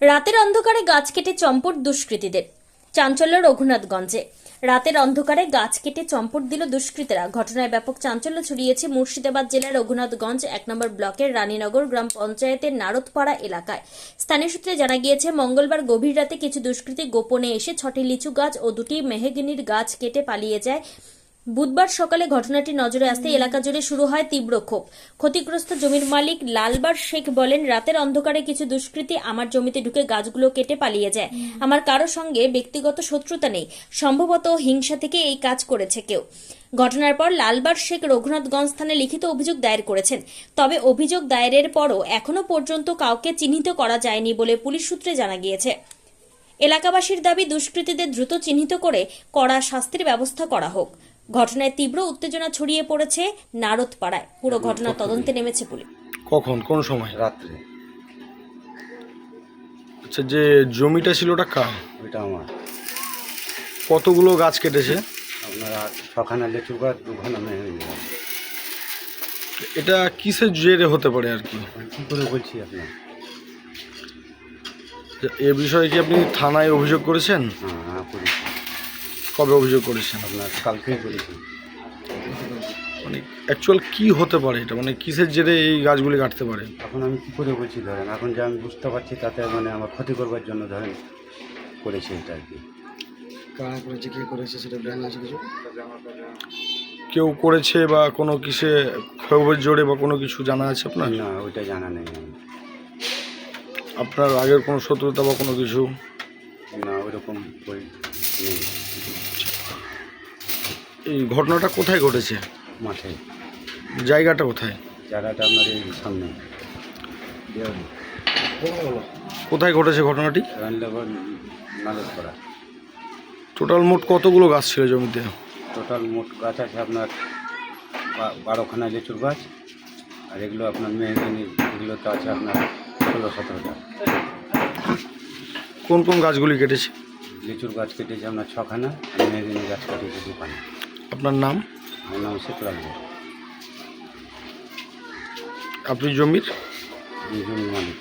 রাতের অন্ধকারে গাছ কেটে চম্পট দুষ্কৃতীদের। চাঞ্চল্য রঘুনাথগঞ্জে। রাতের অন্ধকারে গাছ কেটে চম্পট দিল দুষ্কৃতীরা। ঘটনায় ব্যাপক চাঞ্চল্য ছড়িয়েছে মুর্শিদাবাদ জেলার রঘুনাথগঞ্জ এক নম্বর ব্লকের রানীনগর গ্রাম পঞ্চায়েতের নারদপাড়া এলাকায়। স্থানীয় সূত্রে জানা গিয়েছে, মঙ্গলবার গভীর রাতে কিছু দুষ্কৃতী গোপনে এসে ছটি লিচু গাছ ও দুটি মেহগিনির গাছ কেটে পালিয়ে যায় বুধবার সকালে ঘটনাটি নজরে আসতে এলাকা জুড়ে শুরু হয় তীব্র ক্ষোভ। ক্ষতিগ্রস্ত জমির মালিক লালবার শেখ বলেন রাতের অন্ধকারে কিছু দুষ্কৃতী আমার জমিতে ঢুকে গাছগুলো কেটে পালিয়ে যায়। আমার কারও সঙ্গে ব্যক্তিগত শত্রুতা নেই সম্ভবত হিংসা থেকে এই কাজ করেছে কেউ। ঘটনার পর লালবার শেখ রঘুনাথগঞ্জ থানায় লিখিত অভিযোগ দায়ের করেছেন। তবে অভিযোগ দায়েরের পরও এখনও পর্যন্ত কাউকে চিহ্নিত করা যায়নি বলে পুলিশ সূত্রে জানা গিয়েছে। এলাকাবাসীর দাবি দুষ্কৃতীদের দ্রুত চিহ্নিত করে কড়া শাস্তির ব্যবস্থা করা হোক। ঘটনায় তীব্র উত্তেজনা ছড়িয়ে পড়েছে নারদপাড়ায়। পুরো ঘটনা তদন্তে নেমেছে পুলিশ। কখন? কোন সময়? রাত্রে? আচ্ছা যে জমিটা ছিল ওটা কার? ওইটা আমার। কতগুলো গাছ কেটেছে? আপনারা ছখানা লেচু গাছ দুখানা গাছ। এটা কিসের জেরে হতে পারে আর কি? কী করে বলছি আপনার এ বিষয়ে কি আপনি থানায় অভিযোগ করেছেন? হ্যাঁ। কবে অভিযোগ করেছেন আপনার? কালকেই করেছি মানে অ্যাকচুয়াল কি হতে পারে এটা? মানে কিসের জেরে এই গাছগুলি কাটতে পারে? এখন আমি কী করে বলছি ধরেন? এখন যে আমি বুঝতে পারছি তাতে মানে আমার ক্ষতি করবার জন্য ধরেন করেছে এটা আর কি। কারা করেছে কে করেছে সেটা জানা আছে কিছু? কেউ করেছে বা কোনো কিসে ক্ষোভের জোরে বা কোনো কিছু জানা আছে আপনার? না ওইটা জানা নেই। আপনার আগের কোনো শত্রুতা বা কোনো কিছু? না ওইরকম নেই এই ঘটনাটা কোথায় ঘটেছে? মাঠে। জায়গাটা কোথায়? জায়গাটা আপনার এই সামনে। কোথায় ঘটেছে ঘটনাটি? টোটাল মোট কতগুলো গাছ ছিল জমিতে? টোটাল মোট গাছ আছে আপনার বারোখানা লিচুর গাছ আর এগুলো আপনার মেহগিনি এগুলো তো আছে আপনার ষোলো সতেরোটা। কোন কোন গাছগুলি কেটেছে? লিচুর গাছ কেটেছে আপনার ছখানা আর গাছ কেটেছে দুখানা। আপনার নাম? আমার নাম শীতলাল আপনি জমির? জমির মালিক।